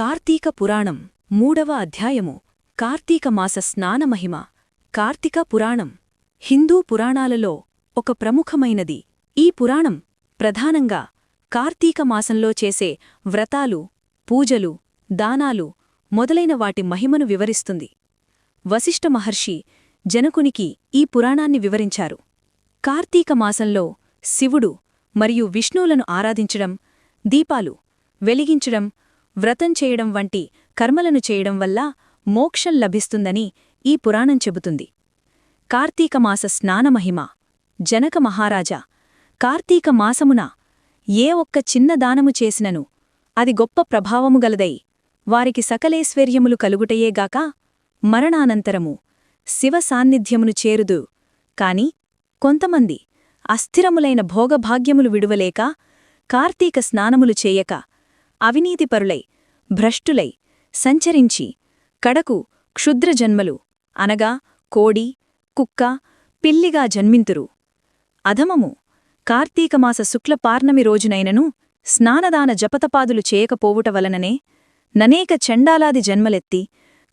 కార్తీక పురాణం మూడవ అధ్యాయము. కార్తీక మాస స్నానమహిమ కార్తీక పురాణం హిందూ పురాణాలలో ఒక ప్రముఖమైనది. ఈ పురాణం ప్రధానంగా కార్తీక మాసంలో చేసే వ్రతాలు పూజలు దానాలు మొదలైన వాటి మహిమను వివరిస్తుంది. వశిష్ఠ మహర్షి జనకునికి ఈ పురాణాన్ని వివరించారు. కార్తీక మాసంలో శివుడు మరియు విష్ణువులను ఆరాధించడం దీపాలు వెలిగించడం వ్రతం చేయడం వంటి కర్మలను చేయడం వల్ల మోక్షం లభిస్తుందని ఈ పురాణం చెబుతుంది. కార్తీకమాస స్నానమహిమ జనక మహారాజా కార్తీక మాసమున ఏ ఒక్క చిన్న దానము చేసినను అది గొప్ప ప్రభావము గలదై వారికి సకలేశ్వర్యములు కలుగుటయేగాక మరణానంతరము శివ సాన్నిధ్యమును చేరుదు. కాని కొంతమంది అస్థిరములైన భోగభాగ్యములు విడువలేక కార్తీక స్నానములు చేయక అవినీతిపరులై భ్రష్టులై సంచరించి కడకు క్షుద్రజన్మలు అనగా కోడి కుక్క పిల్లిగా జన్మింతురు. అధమము కార్తీకమాస శుక్ల పార్ణమి రోజునైనను స్నానదాన జపతపాదులు చేయకపోవుట వలననే ననేక చండాలాది జన్మలెత్తి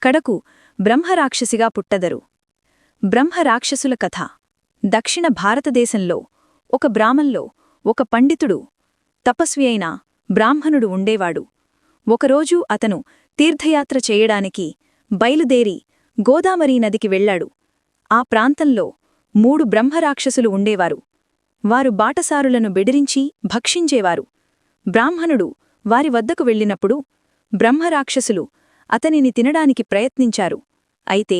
కడకు బ్రహ్మరాక్షసిగా పుట్టదరు. బ్రహ్మరాక్షసుల కథ. దక్షిణ భారతదేశంలో ఒక బ్రాహ్మల్లో ఒక పండితుడు తపస్వి అయిన బ్రాహ్మణుడు ఉండేవాడు. ఒకరోజు అతను తీర్థయాత్ర చేయడానికి బయలుదేరి గోదావరీ నదికి వెళ్ళాడు ఆ ప్రాంతంలో మూడు బ్రహ్మరాక్షసులు ఉండేవారు. వారు బాటసారులను బెదిరించి భక్షించేవారు. బ్రాహ్మణుడు వారి వద్దకు వెళ్ళినప్పుడు బ్రహ్మరాక్షసులు అతనిని తినడానికి ప్రయత్నించారు. అయితే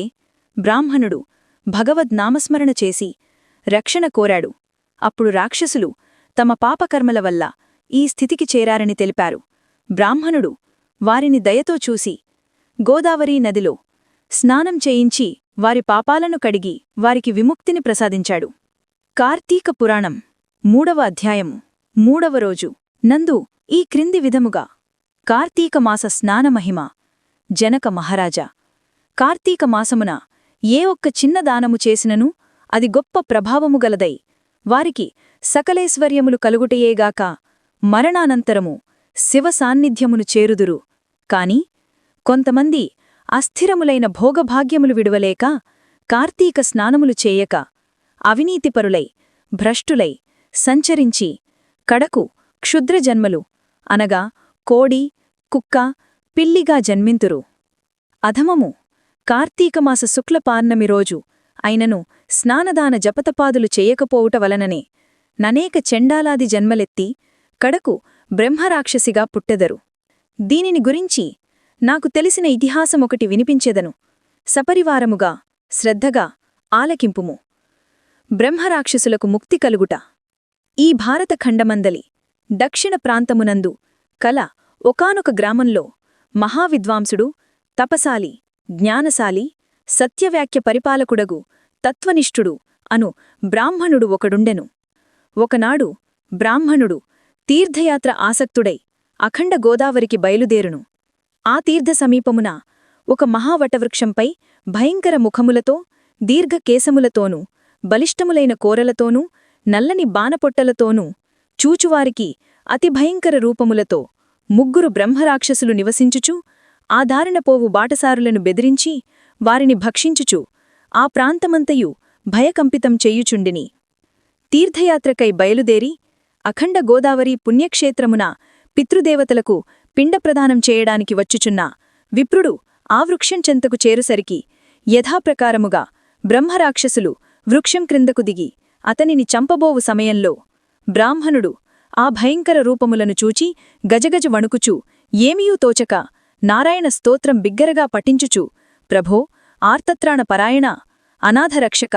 బ్రాహ్మణుడు భగవద్నామస్మరణ చేసి రక్షణ కోరాడు. అప్పుడు రాక్షసులు తమ పాపకర్మల వల్ల ఈ స్థితికి చేరారని తెలిపారు. బ్రాహ్మణుడు వారిని దయతో చూసి గోదావరీ నదిలో స్నానం చేయించి వారి పాపాలను కడిగి వారికి విముక్తిని ప్రసాదించాడు. కార్తీక పురాణం మూడవ అధ్యాయము మూడవ రోజు. నందు ఈ క్రింది విధముగా. కార్తీకమాస స్నానమహిమ జనక మహారాజా కార్తీకమాసమున ఏ ఒక్క చిన్న దానము చేసినను అది గొప్ప ప్రభావము గలదై వారికి సకలైశ్వర్యములు కలుగుటయేగాక మరణానంతరము శివ సాన్నిధ్యమును చేరుదురు. కాని కొంతమంది అస్థిరములైన భోగభాగ్యములు విడువలేక కార్తీక స్నానములు చేయక అవినీతిపరులై భ్రష్టులై సంచరించి కడకు క్షుద్రజన్మలు అనగా కోడి కుక్క పిల్లిగా జన్మింతురు. అధమము కార్తీకమాస శుక్లపార్ణమి రోజు అయినను స్నానదాన జపతపాదులు చేయకపోవుట వలననే ననేక చెండాలాది జన్మలెత్తి కడకు బ్రహ్మరాక్షసిగా పుట్టెదరు. దీనిని గురించి నాకు తెలిసిన ఇతిహాసమొకటి వినిపించెదను. సపరివారముగా శ్రద్ధగా ఆలకింపుము. బ్రహ్మరాక్షసులకు ముక్తి కలుగుట. ఈ భారత ఖండమందలి దక్షిణ ప్రాంతమునందు కల ఒకానొక గ్రామంలో మహావిద్వాంసుడు తపసాలి జ్ఞానశాలి సత్యవ్యాఖ్య పరిపాలకుడగు తత్వనిష్ఠుడు అను బ్రాహ్మణుడు ఒకడుండెను. ఒకనాడు బ్రాహ్మణుడు తీర్థయాత్ర ఆసక్తుడై అఖండ గోదావరికి బయలుదేరును. ఆ తీర్థ సమీపమున ఒక మహావటవృక్షంపై భయంకర ముఖములతో దీర్ఘకేశములతోనూ బలిష్టములైన కోరలతోనూ నల్లని బాణపొట్టలతోనూ చూచువారికి అతి భయంకర రూపములతో ముగ్గురు బ్రహ్మరాక్షసులు నివసించుచు ఆ దారినపోవు బాటసారులను బెదిరించి వారిని భక్షించుచు ఆ ప్రాంతమంతయు భయకంపితం చెయ్యుచుండిని తీర్థయాత్రకై బయలుదేరి అఖండ గోదావరి పుణ్యక్షేత్రమున పితృదేవతలకు పిండప్రదానం చేయడానికి వచ్చుచున్న విప్రుడు ఆ వృక్షం చెంతకు చేరుసరికి యథాప్రకారముగా బ్రహ్మరాక్షసులు వృక్షం క్రిందకు దిగి అతనిని చంపబోవు సమయంలో బ్రాహ్మణుడు ఆ భయంకర రూపములను చూచి గజగజ వణుకుచూ ఏమీయూ తోచక నారాయణ స్తోత్రం బిగ్గరగా పఠించుచు ప్రభో ఆర్తత్రాణ పరాయణ అనాథరక్షక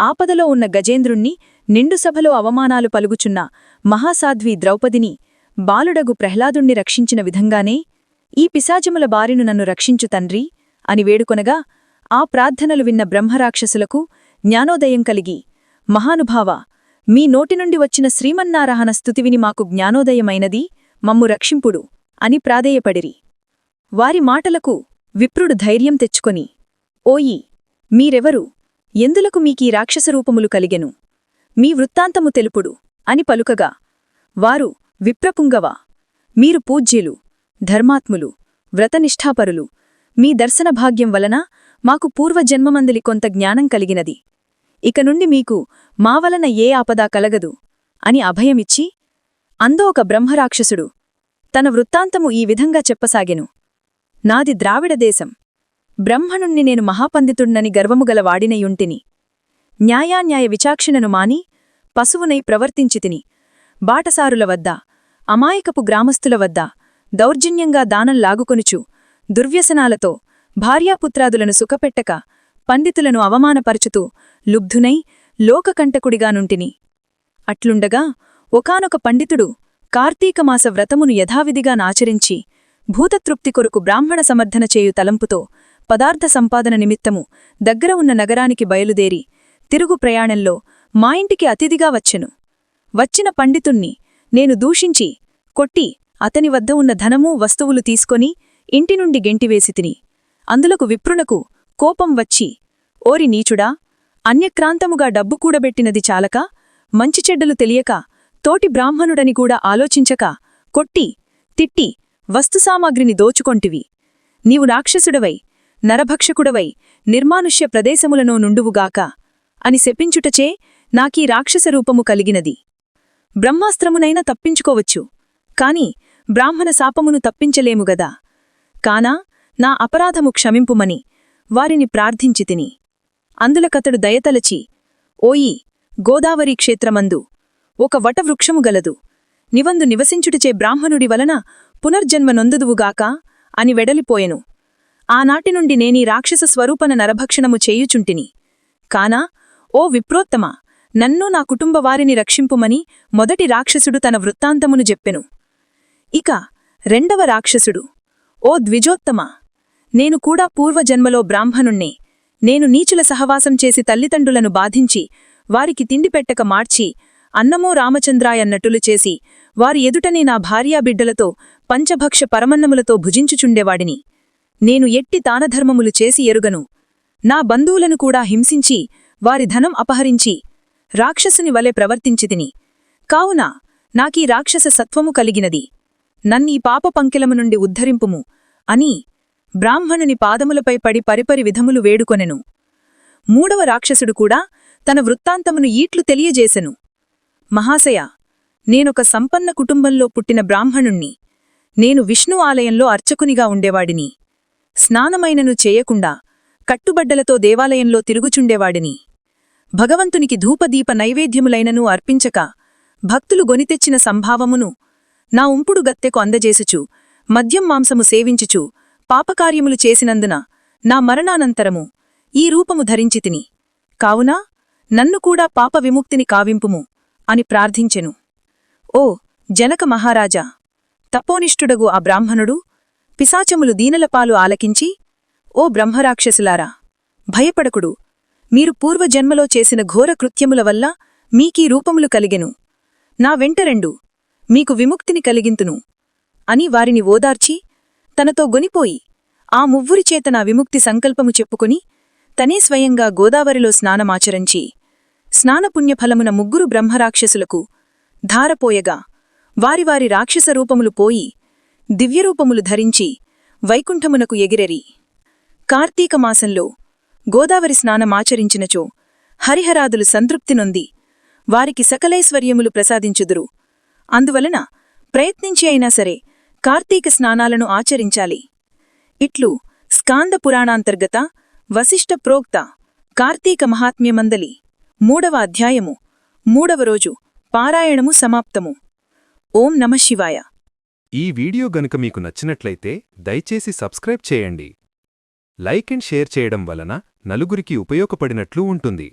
ఆపదలో ఉన్న గజేంద్రుణ్ణి నిండు సభలో అవమానాలు పలుగుచున్న మహాసాధ్వి ద్రౌపదిని బాలుడగు ప్రహ్లాదుణ్ణి రక్షించిన విధంగానే ఈ పిశాచముల బారిను నన్ను రక్షించు తండ్రి అని వేడుకొనగా ఆ ప్రార్థనలు విన్న బ్రహ్మరాక్షసులకు జ్ఞానోదయం కలిగి మహానుభావ మీ నోటి నుండి వచ్చిన శ్రీమన్నారాహణ స్థుతివిని మాకు జ్ఞానోదయమైనది మమ్ము రక్షింపుడు అని ప్రాధేయపడిరి. వారి మాటలకు విప్రుడు ధైర్యం తెచ్చుకొని ఓయి మీరెవరు? ఎందులకు మీకీ రాక్షసరూపములు కలిగెను? మీ వృత్తాంతము తెలుపుడు అని పలుకగా వారు విప్రపుంగవ? మీరు పూజ్యులు ధర్మాత్ములు వ్రతనిష్ఠాపరులు. మీ దర్శన భాగ్యం వలన మాకు పూర్వజన్మమందలి కొంత జ్ఞానం కలిగినది. ఇక నుండి మీకు మా వలన ఏ ఆపదా కలగదు అని అభయమిచ్చి అందో ఒక బ్రహ్మరాక్షసుడు తన వృత్తాంతము ఈ విధంగా చెప్పసాగెను. నాది ద్రావిడ దేశం బ్రహ్మణుణ్ణి నేను మహాపండితుణ్ణని గర్వముగల వాడినయుంటిని. న్యాయాన్యాయ విచాక్షణను మాని పశువునై ప్రవర్తించితిని బాటసారుల వద్ద అమాయకపు గ్రామస్తుల వద్ద దౌర్జన్యంగా దానం లాగుకొనుచు దుర్వ్యసనాలతో భార్యాపుత్రాదులను సుఖపెట్టక పండితులను అవమానపరచుతూ లుబ్ధునై లోకకంటకుడిగానుంటిని అట్లుండగా ఒకానొక పండితుడు కార్తీకమాస వ్రతమును యథావిధిగా నాచరించి భూతతృప్తి కొరకు బ్రాహ్మణ సమర్థన చేయు తలంపుతో పదార్థ సంపాదన నిమిత్తము దగ్గర ఉన్న నగరానికి బయలుదేరి తిరుగు ప్రయాణంలో మా ఇంటికి అతిథిగా వచ్చెను. వచ్చిన పండితుణ్ణి నేను దూషించి కొట్టి అతని వద్ద ఉన్న ధనమూ వస్తువులు తీసుకొని ఇంటి నుండి గెంటివేసి తిని అందులకు విప్రునకు కోపం వచ్చి ఓరి నీచుడా అన్యక్రాంతముగా డబ్బు కూడబెట్టినది చాలక మంచి చెడ్డలు తెలియక తోటి బ్రాహ్మణుడని కూడా ఆలోచించక కొట్టి తిట్టి వస్తుసామాగ్రిని దోచుకొంటివి. నీవు రాక్షసుడవై నరభక్షకుడవై నిర్మానుష్య ప్రదేశములను నుండువుగాక అని శపించుటచే నాకీ రాక్షసరూపము కలిగినది. బ్రహ్మాస్త్రమునైనా తప్పించుకోవచ్చు. కాని బ్రాహ్మణ శాపమును తప్పించలేముగదా కానా నా అపరాధము క్షమింపుమని వారిని ప్రార్థించితిని అందులకతడు దయతలచి ఓయి గోదావరి క్షేత్రమందు ఒక వటవృక్షము గలదు. నివందు నివసించుటచే బ్రాహ్మణుడి వలన పునర్జన్మ నొందుదువుగాక అని వెడలిపోయెను. ఆనాటి నుండి నేనీ రాక్షస స్వరూపన నరభక్షణము చేయుచుంటిని. కానా ఓ విప్రోత్తమ! నన్ను నా కుటుంబ వారిని రక్షింపుమని మొదటి రాక్షసుడు తన వృత్తాంతమును చెప్పెను. ఇక రెండవ రాక్షసుడు. ఓ ద్విజోత్తమ! నేను కూడా పూర్వజన్మలో బ్రాహ్మణుణ్ణి. నేను నీచుల సహవాసం చేసి తల్లిదండ్రులను బాధించి వారికి తిండి పెట్టక మార్చి అన్నమో రామచంద్రాయన్నట్టులు చేసి వారి ఎదుటనే నా భార్యాబిడ్డలతో పంచభక్ష పరమన్నములతో భుజించుచుండేవాడిని. నేను ఎట్టి తానధర్మములు చేసి ఎరుగను. నా బంధువులను కూడా హింసించి వారి ధనం అపహరించి రాక్షసుని వలె ప్రవర్తించితిని. కావున నాకీ రాక్షస సత్వము కలిగినది. నన్నీ పాప పంకిలము నుండి ఉద్ధరింపుము అని బ్రాహ్మణుని పాదములపై పడి పరిపరి విధములు వేడుకొనెను. మూడవ రాక్షసుడు కూడా తన వృత్తాంతమును ఈట్లు తెలియజేసెను. మహాశయ నేనొక సంపన్న కుటుంబంలో పుట్టిన బ్రాహ్మణుణ్ణి. నేను విష్ణు ఆలయంలో అర్చకునిగా ఉండేవాడిని. స్నానమైనను చేయకుండా కట్టుబడ్డలతో దేవాలయంలో తిరుగుచుండేవాడిని. భగవంతునికి ధూపదీప నైవేద్యములైనను అర్పించక భక్తులు గొనితెచ్చిన సంభావమును నా ఉంపుడు గత్తెకు అందజేసుచు మద్యం మాంసము సేవించుచు పాపకార్యములు చేసినందున నా మరణానంతరము ఈ రూపము ధరించితిని కావున నన్ను కూడా పాప విముక్తిని కావింపుము అని ప్రార్థించెను. ఓ జనక మహారాజా తపోనిష్ఠుడగు ఆ బ్రాహ్మణుడు పిశాచములు దీనలపాలు ఆలకించి ఓ బ్రహ్మరాక్షసులారా భయపడకుడు మీరు పూర్వజన్మలో చేసిన ఘోర కృత్యముల వల్ల మీకీ రూపములు కలిగెను. నా వెంటరెండు మీకు విముక్తిని కలిగింతును. అని వారిని ఓదార్చి తనతో గొనిపోయి ఆ మువ్వురిచేత నా విముక్తి సంకల్పము చెప్పుకుని తనే స్వయంగా గోదావరిలో స్నానమాచరించి స్నానపుణ్యఫలమున ముగ్గురు బ్రహ్మరాక్షసులకు ధారపోయగా వారివారి రాక్షస రూపములు పోయి దివ్యరూపములు ధరించి వైకుంఠమునకు ఎగిరెరి. కార్తీకమాసంలో గోదావరి స్నానమాచరించినచో హరిహరాదులు సంతృప్తి నొంది వారికి సకలైశ్వర్యములు ప్రసాదించుదురు. అందువలన ప్రయత్నించి అయినా సరే కార్తీక స్నానాలను ఆచరించాలి. ఇట్లు స్కాంద పురాణాంతర్గత వశిష్ఠ ప్రోక్త కార్తీక మహాత్మ్యమందలి మూడవ అధ్యాయము మూడవ రోజు పారాయణము సమాప్తము. ఓం నమశివాయ ఈ వీడియో గనుక మీకు నచ్చినట్లయితే దయచేసి సబ్స్క్రైబ్ చేయండి. లైక్ అండ్ షేర్ చేయడం వలన నలుగురికి ఉపయోగపడినట్లు ఉంటుంది.